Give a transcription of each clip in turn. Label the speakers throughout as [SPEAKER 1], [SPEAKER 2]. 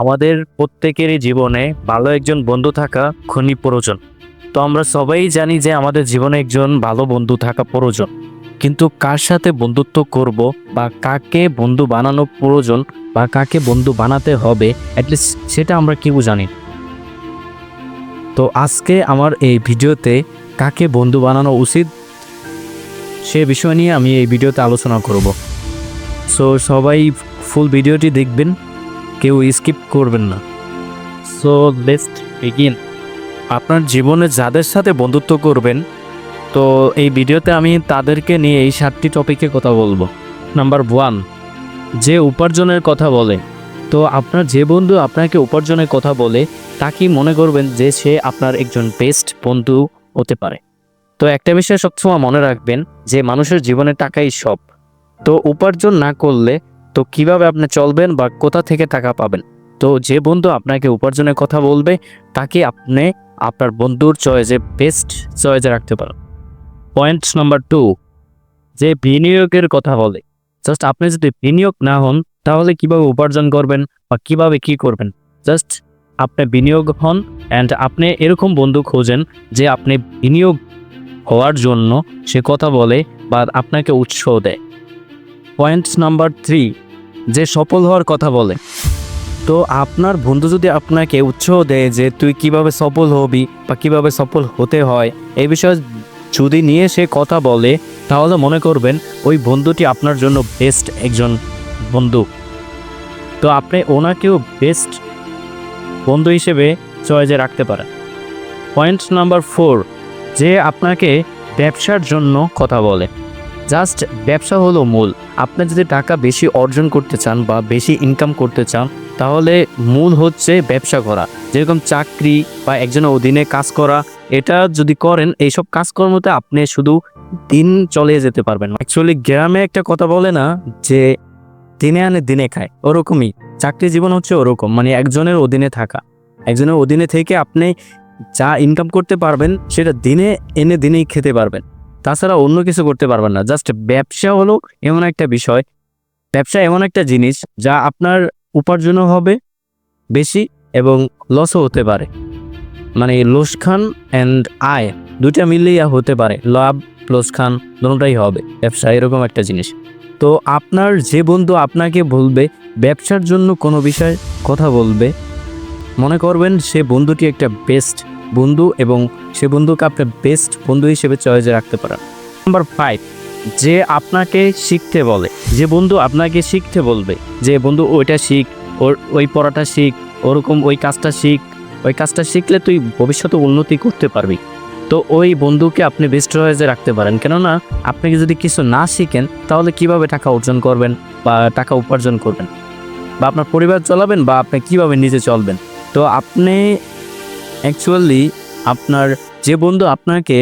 [SPEAKER 1] আমাদের প্রত্যেকেরই জীবনে ভালো একজন বন্ধু থাকা খুবই প্রয়োজন। তো আমরা সবাই জানি যে আমাদের জীবনে একজন ভালো বন্ধু থাকা প্রয়োজন। কিন্তু কার সাথে বন্ধুত্ব করব বা কাকে বন্ধু বানানো প্রয়োজন বা কাকে বন্ধু বানাতে হবে অ্যাটলিস্ট সেটা আমরা কেউ জানি তো আজকে আমার এই ভিডিওতে কাকে বন্ধু বানানো উচিত, সে বিষয় নিয়ে আমি এই ভিডিওতে আলোচনা করব। সো সবাই ফুল ভিডিওটি দেখবেন। কেউ স্কিপ করবেন না। সো লেটস বিগিন আপনার জীবনে যাদের সাথে বন্ধুত্ব করবেন, তো এই ভিডিওতে আমি তাদেরকে নিয়ে এই সাতটি টপিকে কথা বলব। নাম্বার ওয়ান যে উপার্জনের কথা বলে, তো আপনার যে বন্ধু আপনাকে উপার্জনের কথা বলে, তাকেই মনে করবেন যে সে আপনার একজন বেস্ট বন্ধু হতে পারে। তো একটা বিষয় সবসময় মনে রাখবেন যে মানুষের জীবনে টাকাই সব। তো উপার্জন না করলে তো কীভাবে আপনি চলবেন বা কোথা থেকে টাকা পাবেন? তো যে বন্ধু আপনাকে উপার্জনের কথা বলবে, তাকে আপনি আপনার বন্ধুর চয়েসে বেস্ট চয়েসে রাখতে পারেন। পয়েন্ট নাম্বার টু যে বিনিয়োগের কথা বলে জাস্ট আপনি যদি বিনিয়োগ না হন, তাহলে কীভাবে উপার্জন করবেন বা কীভাবে কি করবেন? জাস্ট আপনি বিনিয়োগ হন অ্যান্ড আপনি এরকম বন্ধু খোঁজেন যে আপনি বিনিয়োগ হওয়ার জন্য সে কথা বলে বা আপনাকে উৎসাহ দেয়। পয়েন্ট নাম্বার থ্রি যে সফল হওয়ার কথা বলে। তো আপনার বন্ধু যদি আপনাকে উৎসাহ দেয় যে তুই কীভাবে সফল হবি বা কীভাবে সফল হতে হয়, এই বিষয়ে যদি নিয়ে সে কথা বলে, তাহলে মনে করবেন ওই বন্ধুটি আপনার জন্য বেস্ট একজন বন্ধু। তো আপনি ওনাকেও বেস্ট বন্ধু হিসেবে চয়েজে রাখতে পারেন। পয়েন্ট নাম্বার ফোর যে আপনাকে ব্যবসার জন্য কথা বলে। জাস্ট ব্যবসা হলো মূল। আপনি যদি টাকা বেশি অর্জন করতে চান বা বেশি ইনকাম করতে চান, তাহলে মূল হচ্ছে ব্যবসা করা। যেরকম চাকরি বা একজনের অধীনে কাজ করা, এটা যদি করেন, এইসব কাজকর্মতে আপনি শুধু দিন চলে যেতে পারবেন অ্যাকচুয়ালি গ্রামে একটা কথা বলে না যে, দিনে আনে, দিনে খায়। ওরকমই। চাকরি জীবন হচ্ছে ওরকম মানে একজনের অধীনে থাকা। একজনের অধীনে থেকে আপনি যা ইনকাম করতে পারবেন, সেটা দিনে এনে দিনেই খেতে পারবেন। তাছাড়া অন্য কিছু করতে পারবেন না। জাস্ট ব্যবসা হলো এমন একটা বিষয়। ব্যবসা এমন একটা জিনিস যা আপনার উপার্জনও হবে বেশি এবং লসও হতে পারে। মানে লোসখান অ্যান্ড আয় দুইটা মিললেই হতে পারে। লাভ লোসখান দুটাই হবে ব্যবসা, এরকম একটা জিনিস। তো আপনার যে বন্ধু আপনাকে বলবে, ব্যবসার জন্য কোনো বিষয় কথা বলবে, মনে করবেন সে বন্ধুটি একটা বেস্ট বন্ধু এবং সে বন্ধুকে আপনি বেস্ট বন্ধু হিসেবে চয়েসে রাখতে পারেন। নাম্বার ফাইভ যে আপনাকে শিখতে বলে, যে বন্ধু আপনাকে শিখতে বলবে, যে বন্ধু ওইটা শিখ, ওর ওই পড়াটা শিখ, ওরকম ওই কাজটা শিখ, ওই কাজটা শিখলে তুই ভবিষ্যতে উন্নতি করতে পারবি। তো ওই বন্ধুকে আপনি বেস্ট চয়েসে রাখতে পারেন। কেননা আপনি যদি কিছু না শিখেন, তাহলে কীভাবে টাকা অর্জন করবেন বা টাকা উপার্জন করবেন? বা আপনার পরিবার চলাবেন বা আপনি কীভাবে নিজে চলবেন? তো আপনি অ্যাকচুয়ালি আপনার যে বন্ধু আপনাকে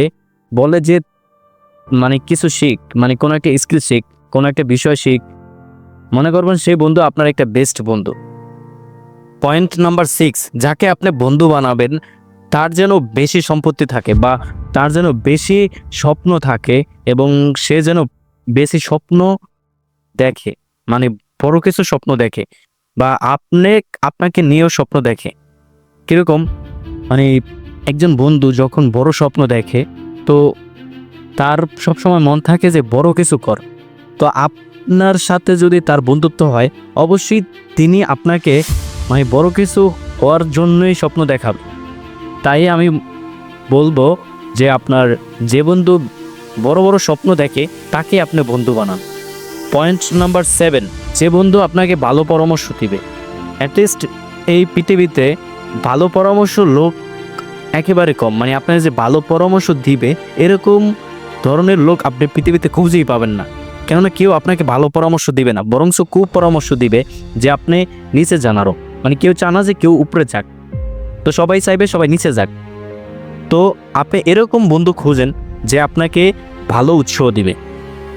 [SPEAKER 1] বলে যে মানে কিছু শিখ মানে কোনো একটা স্কিল শিখ, কোনো একটা বিষয় শিখ, মনে করবেন সেই বন্ধু আপনার একটা বেস্ট বন্ধু। পয়েন্ট নাম্বার সিক্স যাকে আপনি বন্ধু বানাবেন, তার যেন বেশি সম্পত্তি থাকে বা তার যেন বেশি স্বপ্ন থাকে এবং সে যেন বেশি স্বপ্ন দেখে মানে বড় কিছু স্বপ্ন দেখে বা আপনি, আপনাকে নিয়েও স্বপ্ন দেখে। কীরকম? মানে একজন বন্ধু যখন বড় স্বপ্ন দেখে, তো তার সবসময় মন থাকে যে বড় কিছু কর। তো আপনার সাথে যদি তার বন্ধুত্ব হয়, অবশ্যই তিনি আপনাকে মানে বড় কিছু হওয়ার জন্যই স্বপ্ন দেখাবে। তাই আমি বলব যে আপনার যে বন্ধু বড় বড় স্বপ্ন দেখে তাকে আপনি বন্ধু বানান। পয়েন্ট নাম্বার সেভেন, যে বন্ধু আপনাকে ভালো পরামর্শ দিবে। অ্যাটলিস্ট এই পৃথিবীতে ভালো পরামর্শ লোক একেবারে কম। মানে আপনার যে ভালো পরামর্শ দিবে, এরকম ধরনের লোক আপনি পৃথিবীতে খুঁজেই পাবেন না। কেননা কেউ আপনাকে ভালো পরামর্শ দিবে না, বরঞ্চ খুব পরামর্শ দিবে যে আপনি নিচে জানারও মানে কেউ চায় না যে কেউ উপরে যাক। তো সবাই চাইবে সবাই নিচে যাক। তো আপনি এরকম বন্ধু খুঁজেন যে আপনাকে ভালো উৎসাহ দিবে।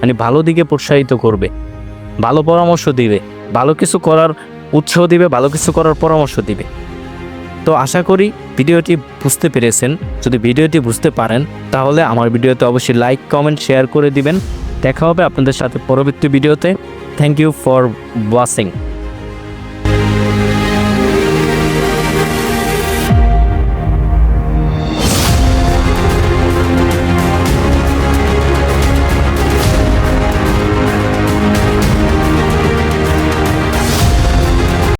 [SPEAKER 1] মানে ভালো দিকে প্রোৎসাহিত করবে। ভালো পরামর্শ দিবে। ভালো কিছু করার উৎসাহ দিবে, ভালো কিছু করার পরামর্শ দিবে। তো আশা করি ভিডিওটি বুঝতে পেরেছেন। যদি ভিডিওটি বুঝতে পারেন, তাহলে আমার ভিডিওতে অবশ্যই লাইক কমেন্ট শেয়ার করে দিবেন। দেখা হবে আপনাদের সাথে পরবর্তী ভিডিওতে। Thank you for watching